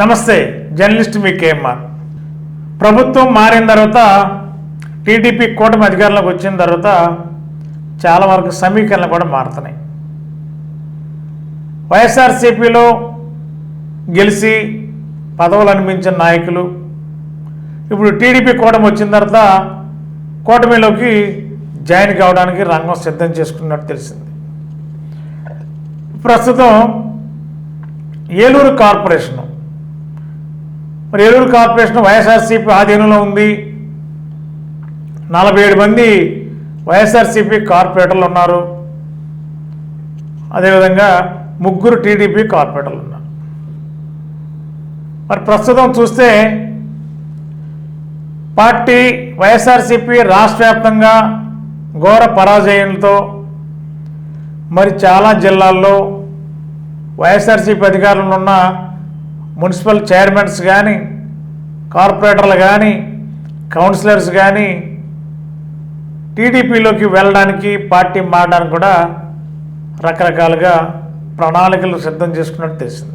నమస్తే జర్నలిస్ట్ మీ కేఎంఆర్. ప్రభుత్వం మారిన తర్వాత టీడీపీ కూటమి అధికారంలోకి వచ్చిన తర్వాత చాలా వరకు సమీకరణలు కూడా మారుతున్నాయి. వైఎస్ఆర్సీపీలో గెలిచి పదవులు అనిపించిన నాయకులు ఇప్పుడు టీడీపీ కూటమి వచ్చిన తర్వాత కూటమిలోకి జాయిన్ కావడానికి రంగం సిద్ధం చేసుకున్నట్టు తెలిసింది. ప్రస్తుతం ఏలూరు కార్పొరేషను మరి ఏలూరు కార్పొరేషన్ వైఎస్ఆర్సీపీ ఆధీనంలో ఉంది. నలభై ఏడు మంది వైఎస్ఆర్సీపీ కార్పొరేటర్లు ఉన్నారు. అదేవిధంగా ముగ్గురు టీడీపీ కార్పొరేటర్లు ఉన్నారు. మరి ప్రస్తుతం చూస్తే పార్టీ వైఎస్ఆర్సీపీ రాష్ట్ర వ్యాప్తంగా ఘోర పరాజయంతో మరి చాలా జిల్లాల్లో వైఎస్ఆర్సీపీ అధికారంలో ఉన్న మున్సిపల్ చైర్మన్స్ కానీ కార్పొరేటర్లు కానీ కౌన్సిలర్స్ కానీ టీడీపీలోకి వెళ్ళడానికి పార్టీ మారడానికి కూడా రకరకాలుగా ప్రణాళికలు సిద్ధం చేసుకున్నట్టు తెలిసింది.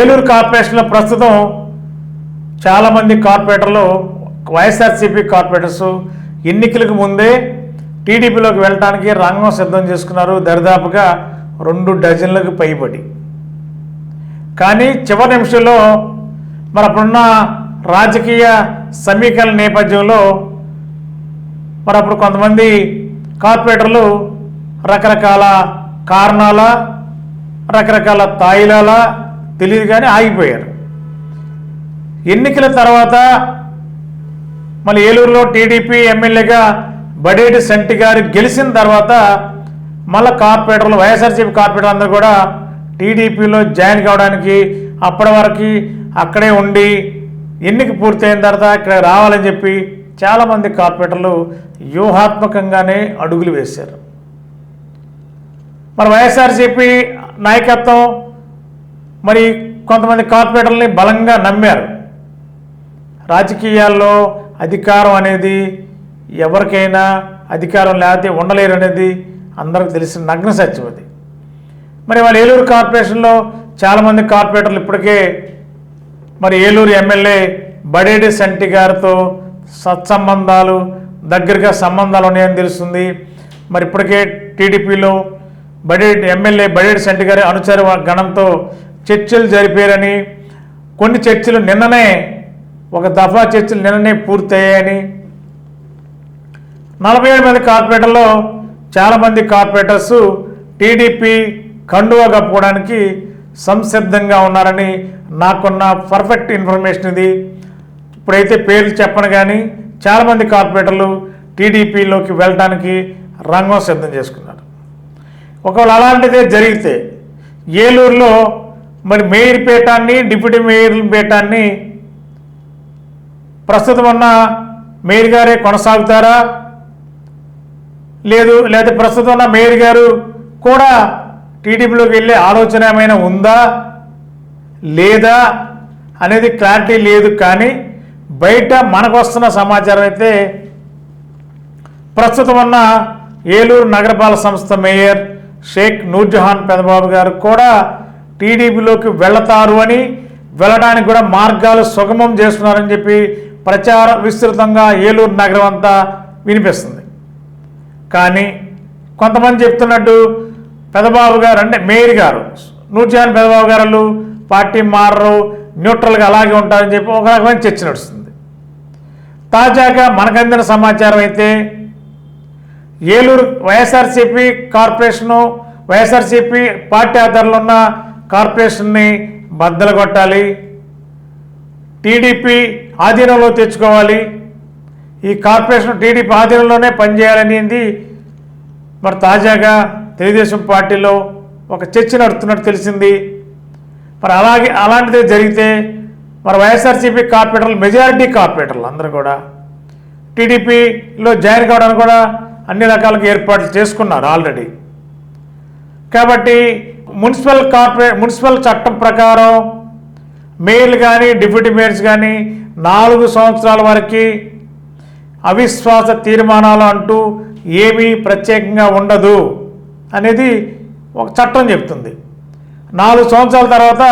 ఏలూరు కార్పొరేషన్లో ప్రస్తుతం చాలామంది కార్పొరేటర్లు వైఎస్ఆర్సీపీ కార్పొరేటర్స్ ఎన్నికలకు ముందే టీడీపీలోకి వెళ్ళడానికి రంగం సిద్ధం చేసుకున్నారు. దరిదాపుగా రెండు డజన్లకు పైబడి. కానీ చివరి నిమిషంలో మరి అప్పుడున్న రాజకీయ సమీకరణ నేపథ్యంలో మరి అప్పుడు కొంతమంది కార్పొరేటర్లు రకరకాల కారణాల రకరకాల తాయిలాల తెలియదు కానీ ఆగిపోయారు. ఎన్నికల తర్వాత మళ్ళీ ఏలూరులో టీడీపీ ఎమ్మెల్యేగా బడేటి సెంటి గారు గెలిచిన తర్వాత మళ్ళీ కార్పొరేటర్లు వైఎస్ఆర్సీపీ కార్పొరేటర్ అందరూ కూడా టీడీపీలో జాయిన్ కావడానికి అప్పటి వరకు అక్కడే ఉండి ఎన్నిక పూర్తయిన తర్వాత ఇక్కడ రావాలని చెప్పి చాలామంది కార్పొరేటర్లు వ్యూహాత్మకంగానే అడుగులు వేశారు. మరి వైఎస్ఆర్సీపీ నాయకత్వం మరి కొంతమంది కార్పొరేటర్ని బలంగా నమ్మారు. రాజకీయాల్లో అధికారం అనేది ఎవరికైనా అధికారం లేకపోతే ఉండలేరు అనేది అందరికి తెలిసిన నగ్న సత్యం అది. మరి వాళ్ళు ఏలూరు కార్పొరేషన్లో చాలామంది కార్పొరేటర్లు ఇప్పటికే మరి ఏలూరు ఎమ్మెల్యే బడేడి సంటి గారితో సత్సంబంధాలు దగ్గరగా సంబంధాలు ఉన్నాయని తెలుస్తుంది. మరి ఇప్పటికే టీడీపీలో బడేడి ఎమ్మెల్యే బడేడి సంటి గారి అనుచర గణంతో చర్చలు జరిపారని కొన్ని చర్చలు నిన్ననే ఒక దఫా చర్చలు నిన్ననే పూర్తయ్యాయని నలభై ఏడు మంది కార్పొరేటర్లో చాలామంది కార్పొరేటర్స్ టీడీపీ కండువా కప్పుకోవడానికి సంసిద్ధంగా ఉన్నారని నాకున్న పర్ఫెక్ట్ ఇన్ఫర్మేషన్ ఇది. ఇప్పుడైతే పేర్లు చెప్పను కానీ చాలామంది కార్పొరేటర్లు టీడీపీలోకి వెళ్ళడానికి రంగం సిద్ధం చేసుకున్నారు. ఒకవేళ అలాంటిదే జరిగితే ఏలూరులో మరి మేయర్ పీఠాన్ని డిప్యూటీ మేయర్ పీఠాన్ని ప్రస్తుతం ఉన్న మేయర్ గారే కొనసాగుతారా? లేదు లేదా ప్రస్తుతం ఉన్న మేయర్ గారు కూడా టీడీపీలోకి వెళ్ళే ఆలోచన ఏమైనా ఉందా? లేదా? అనేది క్లారిటీ లేదు కానీ బయట మనకు వస్తున్న సమాచారం అయితే ప్రస్తుతం ఉన్న ఏలూరు నగరపాలక సంస్థ మేయర్ షేక్ నూర్జహాన్ పెదబాబు గారు కూడా టీడీపీలోకి వెళతారు అని వెళ్ళడానికి కూడా మార్గాలు సుగమం చేస్తున్నారని చెప్పి ప్రచారం విస్తృతంగా ఏలూరు నగరం అంతా వినిపిస్తుంది. కానీ కొంతమంది చెప్తున్నట్టు పెదబాబు గారు అంటే మేయర్ గారు. నూర్జహాన్ పెదబాబు గారు పార్టీ మారరు న్యూట్రల్గా అలాగే ఉంటారని చెప్పి ఒక రకమైన చర్చ నడుస్తుంది. తాజాగా మనకందిన సమాచారం అయితే Eluru YSRCP corporation YSRCP party ఆధారంలో ఉన్న కార్పొరేషన్ని బద్దలు కొట్టాలి టీడీపీ ఆధీనంలో తెచ్చుకోవాలి ఈ కార్పొరేషన్ టీడీపీ ఆధీనంలోనే పనిచేయాలనేది మరి తాజాగా తెలుగుదేశం పార్టీలో ఒక చర్చ నడుస్తున్నట్టు తెలిసింది. మరి అలాగే అలాంటిదే జరిగితే మరి వైఎస్ఆర్సీపీ కార్పొరేటర్లు మెజారిటీ కార్పొరేటర్లు అందరూ కూడా టీడీపీలో జాయిన్ కావడానికి కూడా అన్ని రకాలుగా ఏర్పాట్లు చేసుకున్నారు ఆల్రెడీ. కాబట్టి మున్సిపల్ కార్పొరే మున్సిపల్ చట్టం ప్రకారం మేయర్లు కానీ డిప్యూటీ మేయర్స్ కానీ నాలుగు సంవత్సరాల వరకు అవిశ్వాస తీర్మానాలు అంటూ ఏమీ ప్రత్యేకంగా ఉండదు. అనేది ఒక చట్టం చెప్తుంది. నాలుగు సంవత్సరాల తర్వాత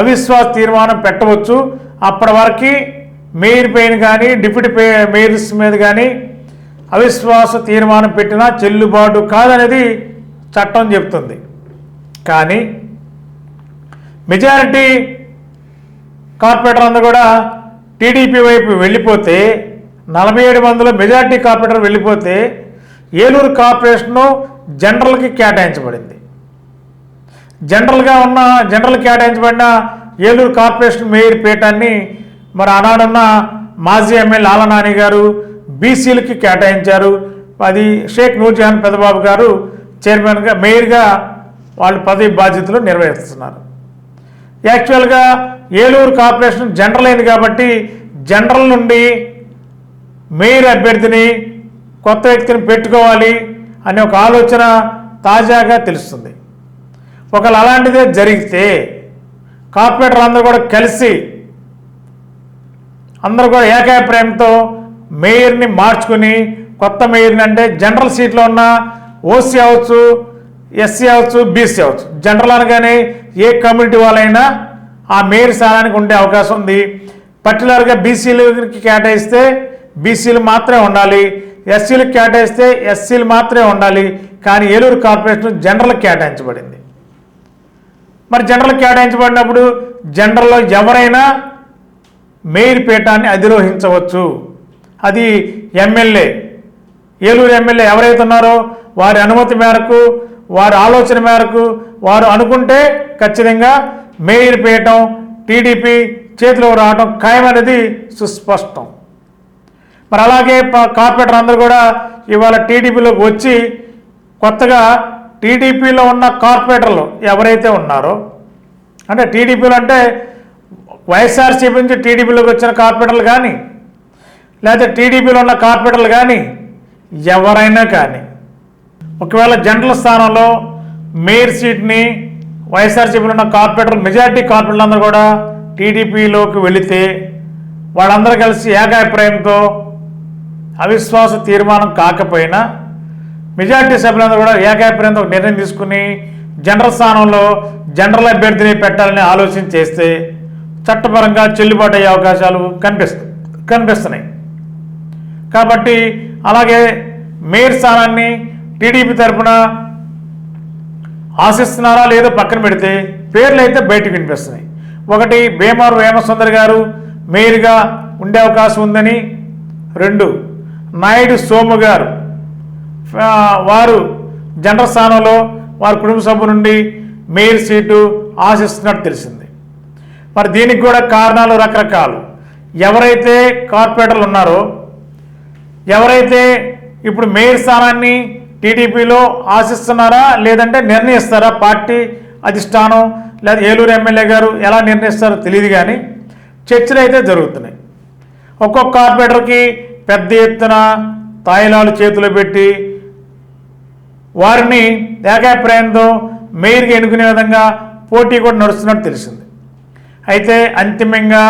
అవిశ్వాస తీర్మానం పెట్టవచ్చు. అప్పటి వరకు మేయర్ పైన కానీ డిప్యూటీ పే మేయర్స్ మీద కానీ అవిశ్వాస తీర్మానం పెట్టినా చెల్లుబాటు కాదనేది చట్టం చెప్తుంది. కానీ మెజారిటీ కార్పొరేటర్ అందరూ కూడా టీడీపీ వైపు వెళ్ళిపోతే నలభై ఏడు మందిలో మెజారిటీ కార్పొరేటర్ వెళ్ళిపోతే ఏలూరు కార్పొరేషను జనరల్కి కేటాయించబడింది. జనరల్గా ఉన్న జనరల్ కేటాయించబడిన ఏలూరు కార్పొరేషన్ మేయర్ పీఠాన్ని మరి ఆనాడున్న మాజీ ఎమ్మెల్యే ఆలనాని గారు బీసీలకి కేటాయించారు. అది షేక్ నూర్జహాన్ పెద్దబాబు గారు చైర్మన్గా మేయర్గా వాళ్ళు పదవి బాధ్యతలు నిర్వహిస్తున్నారు. యాక్చువల్గా ఏలూరు కార్పొరేషన్ జనరల్ అయింది కాబట్టి జనరల్ నుండి మేయర్ అభ్యర్థిని కొత్త వ్యక్తిని పెట్టుకోవాలి అనే ఒక ఆలోచన తాజాగా తెలుస్తుంది. ఒకవేళ అలాంటిదే జరిగితే కార్పొరేటర్లు అందరూ కూడా కలిసి అందరూ కూడా ఏకాభిప్రాయంతో మేయర్ని మార్చుకుని కొత్త మేయర్ని అంటే జనరల్ సీట్లో ఉన్న ఓసీ అవచ్చు ఎస్సీ అవచ్చు బీసీ అవచ్చు జనరల్ అనగానే ఏ కమ్యూనిటీ వాళ్ళైనా ఆ మేయర్ స్థానానికి ఉండే అవకాశం ఉంది. పర్టికులర్గా బీసీలకి కేటాయిస్తే బీసీలు మాత్రమే ఉండాలి. ఎస్సీలకు కేటాయిస్తే ఎస్సీలు మాత్రమే ఉండాలి. కానీ ఏలూరు కార్పొరేషన్ జనరల్ కేటాయించబడింది. మరి జనరల్ కేటాయించబడినప్పుడు జనరల్లో ఎవరైనా మేయర్ పీఠాన్ని అధిరోహించవచ్చు. అది ఎమ్మెల్యే ఏలూరు ఎమ్మెల్యే ఎవరైతే ఉన్నారో వారి అనుమతి మేరకు వారి ఆలోచన మేరకు వారు అనుకుంటే ఖచ్చితంగా మేయర్ పీఠం టీడీపీ చేతిలో రావడం ఖాయమనేది సుస్పష్టం. మరి అలాగే కార్పొరేటర్ అందరూ కూడా ఇవాళ టీడీపీలోకి వచ్చి కొత్తగా టీడీపీలో ఉన్న కార్పొరేటర్లు ఎవరైతే ఉన్నారో అంటే టీడీపీలో అంటే వైఎస్ఆర్సీపీ నుంచి టీడీపీలోకి వచ్చిన కార్పొరేటర్లు కానీ లేకపోతే టీడీపీలో ఉన్న కార్పొరేటర్లు కానీ ఎవరైనా కానీ ఒకవేళ జనరల్ స్థానంలో మేయర్ సీట్ని వైఎస్ఆర్సీపీలో ఉన్న కార్పొరేటర్ మెజారిటీ కార్పొరేటర్లు అందరూ కూడా టీడీపీలోకి వెళితే వాళ్ళందరూ కలిసి ఏకాభిప్రాయంతో అవిశ్వాస తీర్మానం కాకపోయినా మెజార్టీ సభ్యులందరూ కూడా ఏకాభిప్రాయంతో ఒక నిర్ణయం తీసుకుని జనరల్ స్థానంలో జనరల్ అభ్యర్థిని పెట్టాలని ఆలోచన చేస్తే చట్టపరంగా చెల్లుబాటు అయ్యే అవకాశాలు కనిపిస్తు కనిపిస్తున్నాయి. కాబట్టి అలాగే మేయర్ స్థానాన్ని టీడీపీ తరఫున ఆశిస్తున్నారా లేదో పక్కన పెడితే పేర్లు అయితే బయటకు వినిపిస్తున్నాయి. ఒకటి భీమారు హేమసుందర్ గారు మేయర్గా ఉండే అవకాశం ఉందని రెండు నాయుడు సోము గారు. వారు జనరల్ స్థానంలో వారి కుటుంబ సభ్యు నుండి మేయర్ సీటు ఆశిస్తున్నట్టు తెలిసింది. మరి దీనికి కూడా కారణాలు రకరకాలు. ఎవరైతే కార్పొరేటర్లు ఉన్నారో ఎవరైతే ఇప్పుడు మేయర్ స్థానాన్ని టీడీపీలో ఆశిస్తున్నారా లేదంటే నిర్ణయిస్తారా పార్టీ అధిష్టానం లేదా ఏలూరు ఎమ్మెల్యే గారు ఎలా నిర్ణయిస్తారో తెలియదు కానీ చర్చలు అయితే జరుగుతున్నాయి. ఒక్కొక్క కార్పొరేటర్కి పెద్ద ఎత్తున తాయిలాలు చేతిలో పెట్టి వారిని ఏకాభిప్రాయంతో మేయర్గా ఎన్నుకునే విధంగా పోటీ కూడా నడుస్తున్నట్టు తెలిసింది. అయితే అంతిమంగా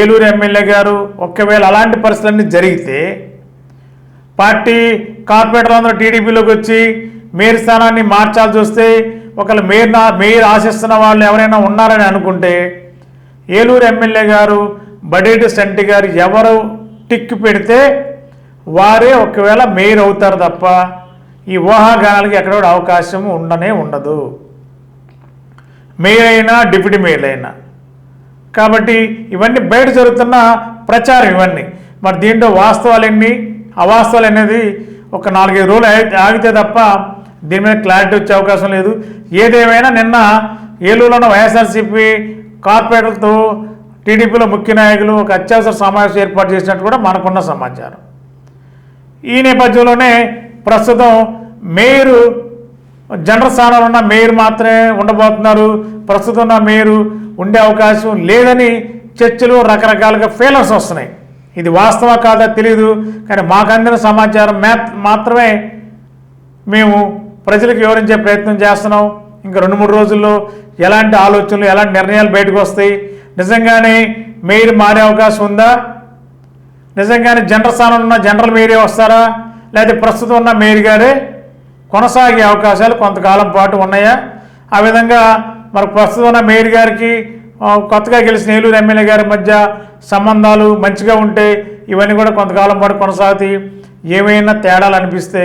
ఏలూరు ఎమ్మెల్యే గారు ఒకవేళ అలాంటి పరిస్థితులన్నీ జరిగితే పార్టీ కార్పొరేటర్లు అందరూ టీడీపీలోకి వచ్చి మేయర్ స్థానాన్ని మార్చాల్సి వస్తే ఒకవేళ మేయర్ నా మేయర్ ఆశిస్తున్న వాళ్ళు ఎవరైనా ఉన్నారని అనుకుంటే ఏలూరు ఎమ్మెల్యే గారు బడేటి సంటి గారు ఎవరు టిక్ పెడితే వారే ఒకవేళ మేయర్ అవుతారు తప్ప ఈ ఊహాగానాలకి ఎక్కడ కూడా అవకాశం ఉండనే ఉండదు. మేయర్ అయినా డిప్యూటీ మేయర్ అయినా కాబట్టి ఇవన్నీ బయట జరుగుతున్న ప్రచారం ఇవన్నీ. మరి దీంట్లో వాస్తవాలు ఎన్ని అవాస్తవాలు అనేది ఒక నాలుగైదు రోజులు ఆగితే తప్ప దీని మీద క్లారిటీ వచ్చే అవకాశం లేదు. ఏదేమైనా నిన్న ఏలూరులో ఉన్న వైఎస్ఆర్సీపీ కార్పొరేటర్తో టీడీపీలో ముఖ్య నాయకులు ఒక అత్యవసర సమావేశం ఏర్పాటు చేసినట్టు కూడా మనకున్న సమాచారం. ఈ నేపథ్యంలోనే ప్రస్తుతం మేయరు జనరల్ స్థానంలో ఉన్న మేయర్ మాత్రమే ఉండబోతున్నారు. ప్రస్తుతం ఉన్న మేయరు ఉండే అవకాశం లేదని చర్చలు రకరకాలుగా ఫెయిలర్స్ వస్తున్నాయి. ఇది వాస్తవ కాదా తెలియదు కానీ మాకు అందిన సమాచారం మాత్రమే మేము ప్రజలకు వివరించే ప్రయత్నం చేస్తున్నాం. ఇంకా రెండు మూడు రోజుల్లో ఎలాంటి ఆలోచనలు ఎలాంటి నిర్ణయాలు బయటకు వస్తాయి? నిజంగానే మేయర్ మారే అవకాశం ఉందా? నిజంగానే జనరల్ స్థానంలో ఉన్న జనరల్ మేయరే వస్తారా? లేదా ప్రస్తుతం ఉన్న మేయర్ గారే కొనసాగే అవకాశాలు కొంతకాలం పాటు ఉన్నాయా? ఆ విధంగా మరి ప్రస్తుతం ఉన్న మేయర్ గారికి కొత్తగా గెలిచిన ఏలూరు ఎమ్మెల్యే గారి మధ్య సంబంధాలు మంచిగా ఉంటే ఇవన్నీ కూడా కొంతకాలం పాటు కొనసాగుతాయి. ఏమైనా తేడాలు అనిపిస్తే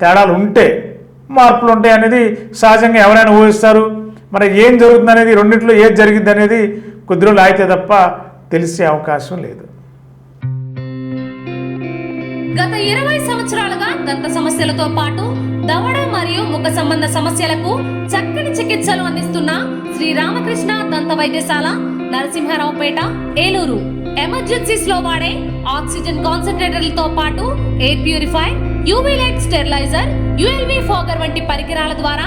తేడాలు ఉంటే మార్పులు ఉంటాయి అనేది సహజంగా ఎవరైనా ఊహిస్తారు. మరి ఏం జరుగుతుంది అనేది రెండింటిలో ఏది జరిగింది అనేది కొద్ది రోజులు అయితే తప్ప తెలిసే అవకాశం లేదు. గత ఇరవై సంవత్సరాలుగా దంత సమస్యలతో పాటు దవడ మరియు ముఖ సంబంధ సమస్యలకు చక్కని చికిత్సలు అందిస్తున్న శ్రీ రామకృష్ణ దంత వైద్యశాల నరసింహారావుపేట ఏలూరు. ఎమర్జెన్సీస్లో వాడే ఆక్సిజన్ కాన్సన్ట్రేటర్లతో పాటు air purify UV light sterilizer ULV fogger వంటి పరికరాల ద్వారా